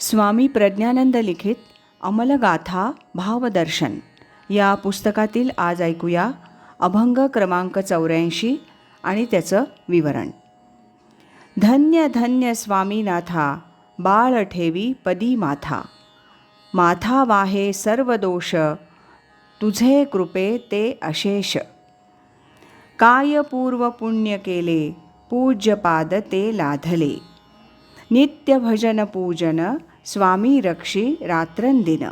स्वामी प्रज्ञानंद लिखित अमलगाथा भावदर्शन. या पुस्तकातील आज ऐकूया अभंग क्रमांक चौऱ्याऐंशी आणि त्याचं विवरण. धन्य धन्य स्वामीनाथा बाळ ठेवी पदी माथा. माथा वाहे सर्व दोष तुझे कृपे ते अशेष. काय पूर्व पुण्य केले पूज्यपाद ते लाधले. नित्य भजन पूजन स्वामी रक्षी रात्रंदिन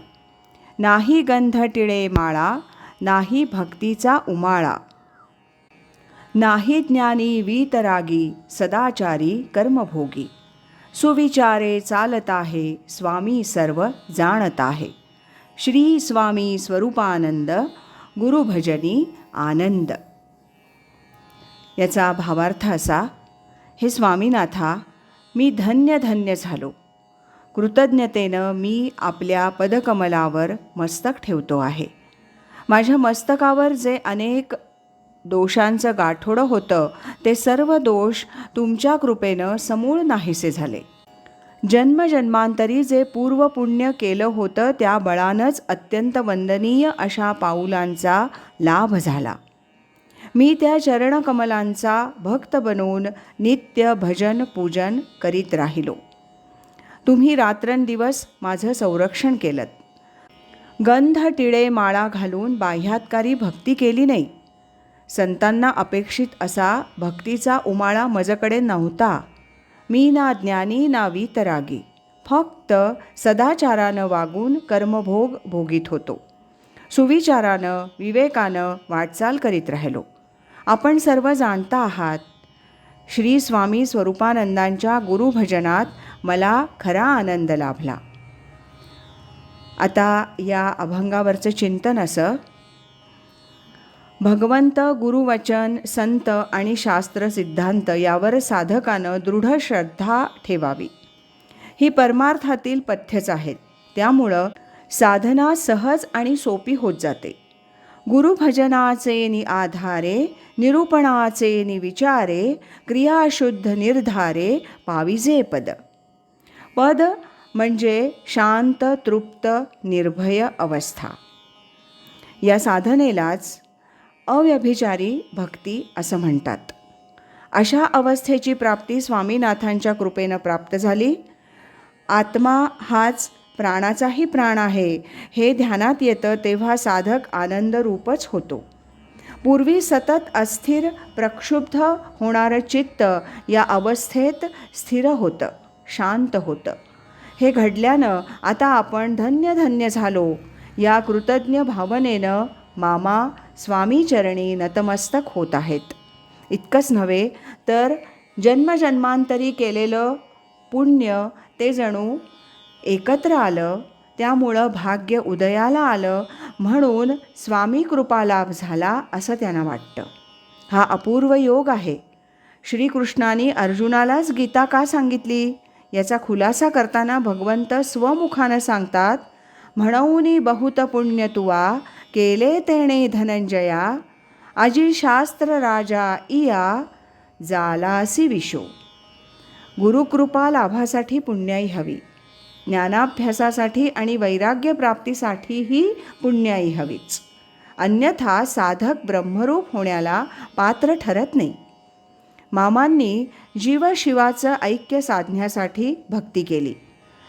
नाही गंध टिळे माळा नाही भक्तीचा उमाळा नाही ज्ञानी वीतरागी सदाचारी कर्मभोगी सुविचारे चालत आहे स्वामी सर्व जाणत आहे श्री स्वामी स्वरूपानंद गुरुभजनी आनंद याचा भावार्थ असा हे स्वामीनाथा मी धन्य धन्य झालो कृतज्ञतेनं मी आपल्या पदकमलावर मस्तक ठेवतो आहे. माझ्या मस्तकावर जे अनेक दोषांचं गाठोडं होतं ते सर्व दोष तुमच्या कृपेनं समूळ नाहीसे झाले. जन्मजन्मांतरी जे पूर्वपुण्य केलं होतं त्या बळानंच अत्यंत वंदनीय अशा पाऊलांचा लाभ झाला. मी त्या चरणकमलांचा भक्त बनवून नित्य भजन पूजन करीत राहिलो. तुम्ही रात्रंदिवस माझं संरक्षण केलं गंध टिळे माळा घालून बाह्यातकारी भक्ती केली नाही. संतांना अपेक्षित असा भक्तीचा उमाळा मजकडे नव्हता. मी ना ज्ञानी ना वीतरागी. फक्त सदाचारानं वागून कर्मभोग भोगीत होतो. सुविचारानं विवेकानं वाटचाल करीत राहिलो. आपण सर्व जाणता आहात. श्री स्वामी स्वरूपानंदांच्या गुरुभजनात मला खरा आनंद लाभला. आता या अभंगावरचं चिंतन असं. भगवंत गुरुवचन संत आणि शास्त्र सिद्धांत यावर साधकानं दृढ श्रद्धा ठेवावी. ही परमार्थातील पथ्यच आहेत. त्यामुळं साधना सहज आणि सोपी होत जाते. गुरुभजनाचे नि आधारे निरूपणाचे नि विचारे क्रियाशुद्ध निर्धारे पाविजे पद. पद म्हणजे शांत तृप्त निर्भय अवस्था. या साधनेलाच अव्यभिचारी भक्ती असं म्हणतात. अशा अवस्थेची प्राप्ती स्वामीनाथांच्या कृपेनं प्राप्त झाली. आत्मा हाच प्राणाचाही प्राण आहे हे ध्यानात येतं तेव्हा साधक आनंदरूपच होतो. पूर्वी सतत अस्थिर प्रक्षुब्ध होणारं चित्त या अवस्थेत स्थिर होतं. शांत होतं. हे घडल्यानं आता आपण धन्य धन्य झालो. या कृतज्ञ भावनेनं मामा स्वामीचरणी नतमस्तक होत आहेत. इतकंच नव्हे तर जन्मजन्मांतरी केलेलं पुण्य ते जणू एकत्र आलं त्यामुळं भाग्य उदयाला आलं म्हणून स्वामी कृपा लाभ झाला असं त्यांना वाटतं. हा अपूर्व योग आहे. श्रीकृष्णाने अर्जुनालाच गीता का सांगितली? याचा खुलासा करताना भगवंत स्वमुखानं सांगतात म्हणून बहुत पुण्य तुवा केले तेणे धनंजया आजी शास्त्र राजा इया जालासी विशो. गुरुकृपा लाभासाठी पुण्याई हवी ज्ञानाभ्यासासाठी आणि वैराग्य प्राप्तीसाठीही पुण्याई हवीच. अन्यथा साधक ब्रह्मरूप होण्याला पात्र ठरत नाही. मामांनी जीवशिवाचं ऐक्य साधण्यासाठी भक्ती केली.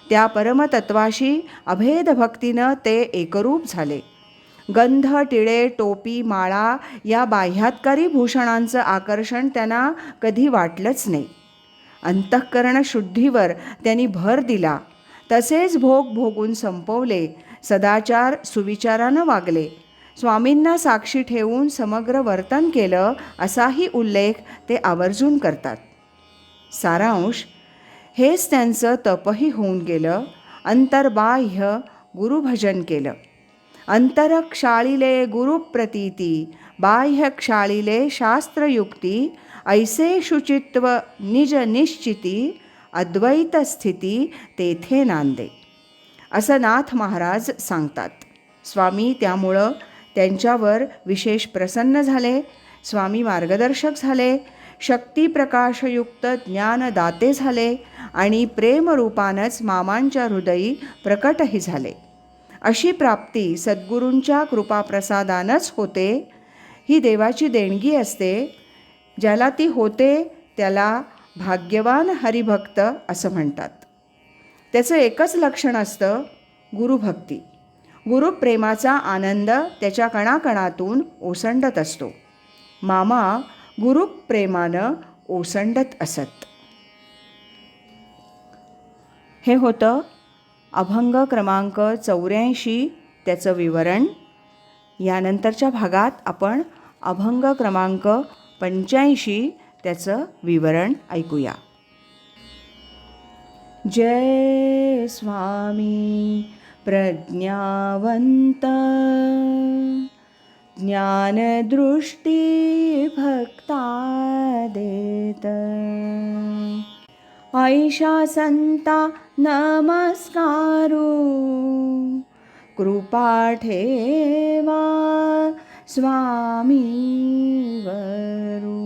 त्या परमतत्वाशी अभेद भक्तीनं ते एकरूप झाले. गंध टिळे टोपी माळा या बाह्यातकारी भूषणांचं आकर्षण त्यांना कधी वाटलंच नाही. अंतःकरण शुद्धीवर त्यांनी भर दिला. तसेच भोग भोगून संपवले. सदाचार सुविचारानं वागले. स्वामींना साक्षी ठेवून समग्र वर्तन केलं असाही उल्लेख ते आवर्जून करतात. सारांश हेच त्यांचं तपही होऊन गेलं अंतर्बाह्य गुरुभजन केलं. अंतरक्षाळीले गुरुप्रतीती बाह्य क्षाळीले शास्त्रयुक्ती ऐसे शुचित्व निज निश्चिती अद्वैत स्थिती तेथे नांदे. असं नाथ महाराज सांगतात. स्वामी त्यामुळं त्यांच्यावर विशेष प्रसन्न झाले स्वामी मार्गदर्शक झाले शक्तिप्रकाशयुक्त ज्ञानदाते झाले आणि प्रेमरूपानंच मामांच्या हृदयी प्रकटही झाले. अशी प्राप्ती सद्गुरूंच्या कृपाप्रसादानंच होते. ही देवाची देणगी असते ज्याला ती होते त्याला भाग्यवान हरिभक्त असं म्हणतात. त्याचं एकच लक्षण असतं गुरुभक्ती. गुरुप्रेमाचा आनंद त्याच्या कणाकणातून ओसंडत असतो. मामा गुरुप्रेमानं ओसंडत असत. हे होतं अभंग क्रमांक चौऱ्याऐंशी त्याचं विवरण. यानंतरच्या भागात आपण अभंग क्रमांक पंच्याऐंशी त्याचं विवरण ऐकूया. जय स्वामी प्रज्ञावन्त। ज्ञानदृष्टिभक्तादेत। ऐषा सन्ता नमस्कारु। कृपाठे वा स्वामी वरु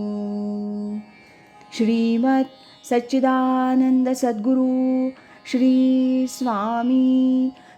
श्रीमत्सच्चिदानन्दसद्गुरु श्रीस्वामी